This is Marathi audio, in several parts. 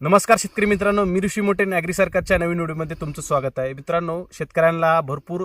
नमस्कार शेतकरी मित्रांनो मी ऋषी मोठे ॲग्री सरकारच्या नवीन व्हिडिओमध्ये तुमचं स्वागत आहे. मित्रांनो शेतकऱ्यांना भरपूर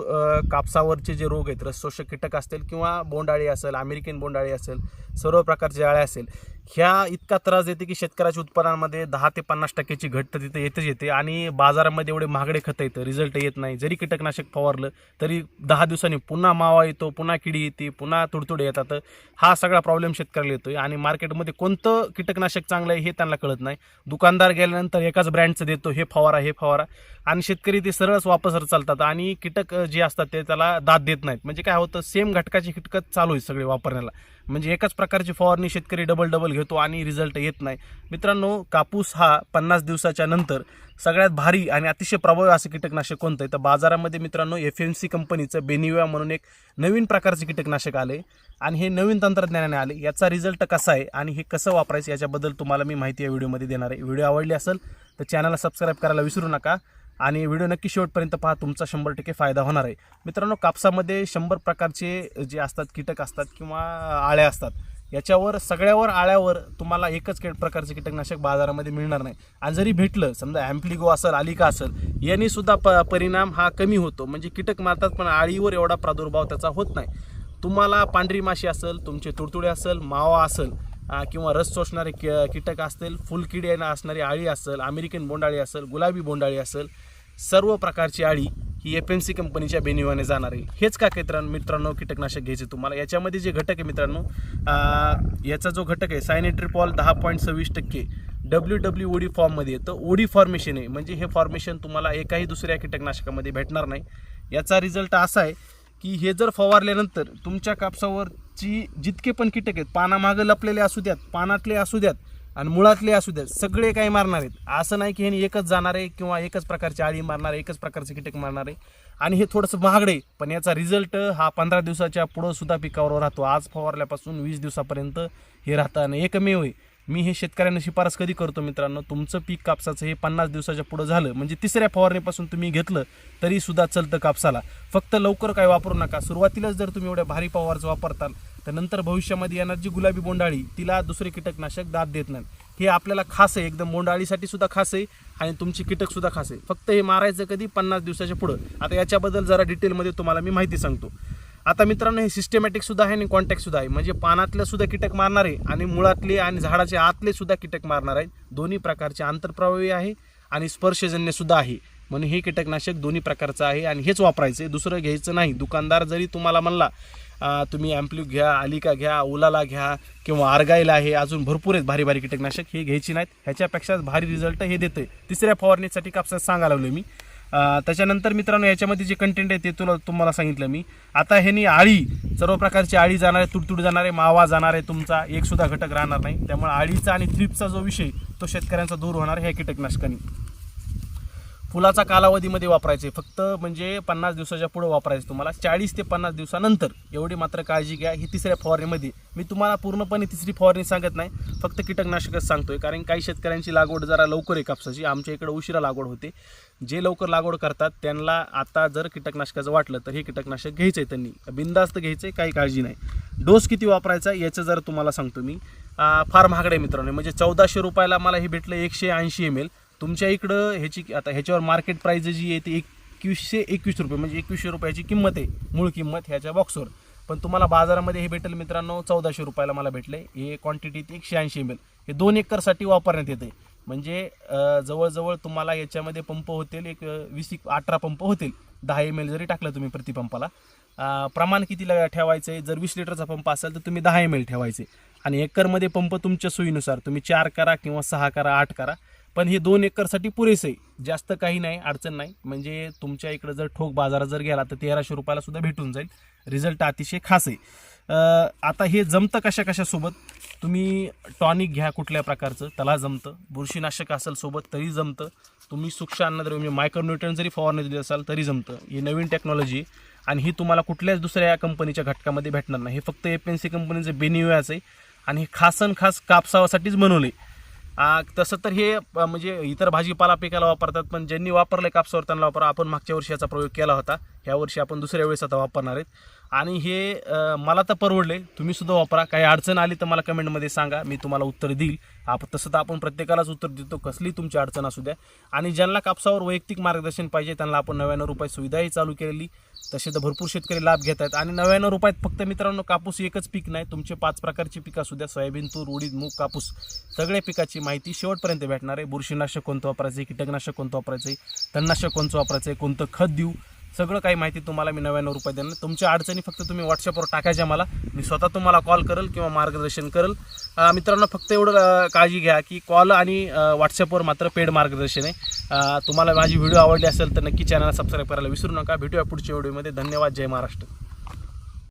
कापसावरचे जे रोग आहेत रसशोषक कीटक असतील किंवा बोंडाळी असेल अमेरिकन बोंडाळी असेल सर्व प्रकारचे आळे असेल ह्या इतका त्रास देते की शेतकऱ्याच्या उत्पन्नामध्ये दहा ते पन्नास टक्क्याची घट तर तिथे येतच येते आणि बाजारामध्ये एवढे महागडे खतं येतं रिझल्ट येत नाही. जरी कीटकनाशक फवारलं तरी दहा दिवसांनी पुन्हा मावा येतो पुन्हा किडी येते पुन्हा तुडतुडे येतात. हा सगळा प्रॉब्लेम शेतकऱ्याला येतोय आणि मार्केटमध्ये कोणतं कीटकनाशक चांगलं आहे हे त्यांना कळत नाही. दुकानदार गेल्यानंतर एकाच ब्रँडचं देतो हे फवारा हे फवारा. आणि शेतकरी ते सरळच वापसर चालतात आणि कीटक जे असतात ते त्याला दाद देत नाहीत. म्हणजे काय होतं सेम घटकाची कीटकच चालू आहे सगळे वापरण्याला. म्हणजे एकाच प्रकारची फवारणी शेतकरी डबल डबल घेतो आणि रिझल्ट येत नाही. मित्रांनो कापूस हा पन्नास दिवसाच्या नंतर सगळ्यात भारी आणि अतिशय प्रभावी असं कीटकनाशक कोणतं आहे? तर बाजारामध्ये मित्रांनो एफ एम सी कंपनीचं बेनिव्या म्हणून एक नवीन प्रकारचे कीटकनाशक आले आणि हे नवीन तंत्रज्ञानाने आले याचा रिझल्ट कसा आहे आणि हे कसं वापरायचं याच्याबद्दल तुम्हाला मी माहिती या व्हिडिओमध्ये देणार आहे. व्हिडिओ आवडली असेल तर चॅनलला सबस्क्राईब करायला विसरू नका. आणि व्हिडिओ नक्की शेवटपर्यंत पहा तुमचा शंभर टक्के फायदा होणार आहे. मित्रांनो कापसामध्ये शंभर प्रकारचे जे असतात कीटक असतात किंवा आळ्या असतात याच्यावर सगळ्यावर आळ्यावर तुम्हाला एकच के प्रकारचे कीटकनाशक बाजारामध्ये मिळणार नाही. आणि जरी भेटलं समजा ॲम्प्लिगो असेल आलिका असेल यांनी सुद्धा प परिणाम हा कमी होतो. म्हणजे कीटक मारतात पण आळीवर एवढा प्रादुर्भाव त्याचा होत नाही. तुम्हाला पांढरी माशी असेल तुमचे तुडतुडे असेल मावा असेल किंवा रस शोषणारे कि- कीटक असतील फुलकिडी असणारी आळी असेल अमेरिकन बोंडाळी असेल गुलाबी बोंडाळी असेल सर्व प्रकारची आळी ही एफ एम सी कंपनीच्या बेनिवाने जाणार आहे. हेच का मित्रांनो मित्रांनो कीटकनाशक घ्यायचे तुम्हाला? याच्यामध्ये जे घटक आहे मित्रांनो याचा जो घटक आहे सायनेट्रिपॉल दहा पॉईंट सव्वीस टक्के डब्ल्यू डब्ल्यू ओडी फॉर्ममध्ये येतं. ओडी फॉर्मेशन आहे. म्हणजे हे फॉर्मेशन तुम्हाला एकाही दुसऱ्या कीटकनाशकामध्ये भेटणार नाही. याचा रिझल्ट असा आहे की हे जर फवारल्यानंतर तुमच्या कापसावरची जितके पण कीटक आहेत पानामागं लपलेले असू द्यात पानातले असू द्यात आणि मुळातले असू द्यात सगळे काही मारणार आहेत. असं नाही की हे एकच जाणार आहे किंवा एकच प्रकारची आळी मारणार आहे एकच प्रकारचे कीटक मारणार आहे. आणि हे थोडंसं महागडे आहे. पण याचा रिझल्ट हा पंधरा दिवसाच्या पुढं सुद्धा पिकावर राहतो. आज फवारल्यापासून वीस दिवसापर्यंत हे राहतं आणि एकमेव आहे. मी हे शेतकऱ्यांना शिफारस कधी करतो मित्रांनो? तुमचं पीक कापसाचं हे पन्नास दिवसाच्या पुढं झालं म्हणजे तिसऱ्या फवारणीपासून तुम्ही घेतलं तरी सुद्धा चलतं कापसाला. फक्त लवकर काय वापरू नका. सुरुवातीलाच जर तुम्ही एवढ्या भारी पवारचं वापरताल तर नंतर भविष्यामध्ये येणार जी गुलाबी बोंडाळी तिला दुसरे कीटकनाशक दाद देत नाही. हे आपल्याला खास आहे एकदम बोंडाळीसाठी सुद्धा खास आहे आणि तुमची कीटकसुद्धा खास आहे. फक्त हे मारायचं कधी? पन्नास दिवसाच्या पुढं. आता याच्याबद्दल जरा डिटेलमध्ये तुम्हाला मी माहिती सांगतो. आता मित्रांनो हे सिस्टमॅटिक सुद्धा आहे आणि कॉन्टॅक्ट सुद्धा आहे. म्हणजे पानातले सुद्धा कीटक मारणार आहे आणि मुळातले आणि झाडाचे आतले सुद्धा कीटक मारणार आहेत. दोन्ही प्रकारचे आंतरप्रभावी आहे आणि स्पर्शजन्य सुद्धा आहे. म्हणून हे कीटकनाशक दोन्ही प्रकारचं आहे आणि हेच वापरायचं आहे दुसरं घ्यायचं नाही. दुकानदार जरी तुम्हाला म्हणला तुम्ही ॲम्प्ल्यू घ्या आलिका घ्या उलाला घ्या किंवा आर्गाईल आहे अजून भरपूर आहेत भारी भारी कीटकनाशक हे घ्यायची नाहीत. ह्याच्यापेक्षा भारी रिझल्ट हे देते तिसऱ्या फवारणीसाठी कापसात सांगा लागलो मी. त्याच्यानंतर मित्रांनो याच्यामध्ये जे कंटेंट आहे ते तुला तुम्हाला सांगितलं मी. आता ह्यानी आळी सर्व प्रकारची आळी जाणार आहे तुडतुड जाणार आहे मावा जाणार आहे तुमचा एकसुद्धा घटक राहणार नाही. त्यामुळे आळीचा आणि थ्रिपचा जो विषय तो शेतकऱ्यांचा दूर होणार ह्या कीटकनाशकांनी. फुलाचा कालावधीमध्ये वापरायचे. फक्त म्हणजे पन्नास दिवसाच्या पुढं वापरायचं तुम्हाला. चाळीस ते पन्नास दिवसानंतर एवढी मात्र काळजी घ्या. ही तिसऱ्या फवारणीमध्ये. मी तुम्हाला पूर्णपणे तिसरी फवारणी सांगत नाही. फक्त कीटकनाशकच सांगतोय. कारण काही शेतकऱ्यांची लागवड जरा लवकर आहे कापसाची. आमच्या इकडे उशिरा लागवड होते. जे लवकर लागवड करतात त्यांना आता जर कीटकनाशकाचं वाटलं तर हे कीटकनाशक घ्यायचं आहे त्यांनी. बिंदास्त घ्यायचं आहे काही काळजी नाही. डोस किती वापरायचा याचं जर तुम्हाला सांगतो मी. फार महागडे मित्रांनो. म्हणजे चौदाशे रुपयाला मला हे भेटलं एकशे ऐंशी एम एल तुमच्या इकडं ह्याची आता ह्याच्यावर मार्केट प्राईज जी आहे ती एकवीसशे एकवीस रुपये म्हणजे एकवीसशे रुपयाची किंमत आहे मूळ किंमत ह्याच्या बॉक्सवर पण तुम्हाला बाजारामध्ये हे भेटेल मित्रांनो चौदाशे रुपयाला मला भेटले. हे क्वांटिटी एकशे ऐंशी एम एल हे दोन एकरसाठी वापरण्यात येते. म्हणजे जवळजवळ तुम्हाला याच्यामध्ये पंप होतील एक वीस एक अठरा पंप होतील. दहा एम एल जरी टाकलं तुम्ही प्रतिपंपाला प्रमाण कितीला ठेवायचं आहे जर वीस लिटरचा पंप असेल तर तुम्ही दहा एम एल ठेवायचे. आणि एकरमध्ये पंप तुमच्या सोयीनुसार तुम्ही चार करा किंवा सहा करा आठ करा. पण हे दोन एकरसाठी पुरेसे आहे. जास्त काही नाही अडचण नाही. म्हणजे तुमच्या इकडं जर ठोक बाजारात जर गेला तर तेराशे रुपयाला सुद्धा भेटून जाईल. रिझल्ट अतिशय खास आहे. आता हे जमतं कशा कशासोबत? तुम्ही टॉनिक घ्या कुठल्या प्रकारचं त्याला जमतं. बुरशीनाशक असेल सोबत तरी जमतं. तुम्ही सूक्ष्म अन्नद्रव्य म्हणजे मायक्रोन्युट्रन जरी फवारणी दिली असाल तरी जमतं. ही नवीन टेक्नॉलॉजी आहे. आणि ही तुम्हाला कुठल्याच दुसऱ्या कंपनीच्या घटकामध्ये भेटणार नाही. हे फक्त एफ एन सी कंपनीचं बेनिव्याचं आहे. आणि हे खासन खास कापसावासाठीच बनवले आहे तसं तर हे म्हणजे इतर भाजीपाला पिकाला वापरतात पण ज्यांनी वापरले कापसावर त्यांना वापरा आपण मागच्या वर्षी याचा प्रयोग केला होता. ह्या वर्षी आपण दुसऱ्या वेळेस आता वापरणार आहेत. आणि हे मला तर परवडले. तुम्ही सुद्धा वापरा. काही अडचण आली तर मला कमेंटमध्ये सांगा. मी तुम्हाला उत्तर देईल. आपण तसं तर आपण प्रत्येकालाच उत्तर देतो. कसली तुमची अडचण असू द्या. आणि ज्यांना कापसावर वैयक्तिक मार्गदर्शन पाहिजे त्यांना आपण नव्याण्णव रुपये सुविधाही चालू केलेली. तसे तर भरपूर शेतकरी लाभ घेत आहेत. आणि नव्याण्णव रुपयात फक्त मित्रांनो कापूस एकच पीक नाही तुमचे पाच प्रकारची पिकं असू द्या सोयाबीन तूर उडीद मूग कापूस सगळ्या पिकाची माहिती शेवटपर्यंत भेटणार आहे. बुरशीनाशक कोणतं वापरायचं आहे कीटकनाशक कोणतं वापरायचं आहे तणनाशक कोणतं वापरायचं आहे कोणतं खत देऊ सगळं काही माहिती तुम्हाला मी नव्याण्णव रुपये देणार. तुमच्या अडचणी फक्त तुम्ही व्हॉट्सअपवर टाकायच्या मला. मी स्वतः तुम्हाला कॉल करेल किंवा मार्गदर्शन करेल. मित्रांनो फक्त एवढं काळजी घ्या की कॉल आणि व्हॉट्सअपवर मात्र पेड मार्गदर्शन आहे. तुम्हाला माझी व्हिडिओ आवडली असेल तर नक्की चॅनलला सबस्क्राईब करायला विसरू नका. भेटूया पुढच्या व्हिडिओमध्ये. धन्यवाद. जय महाराष्ट्र.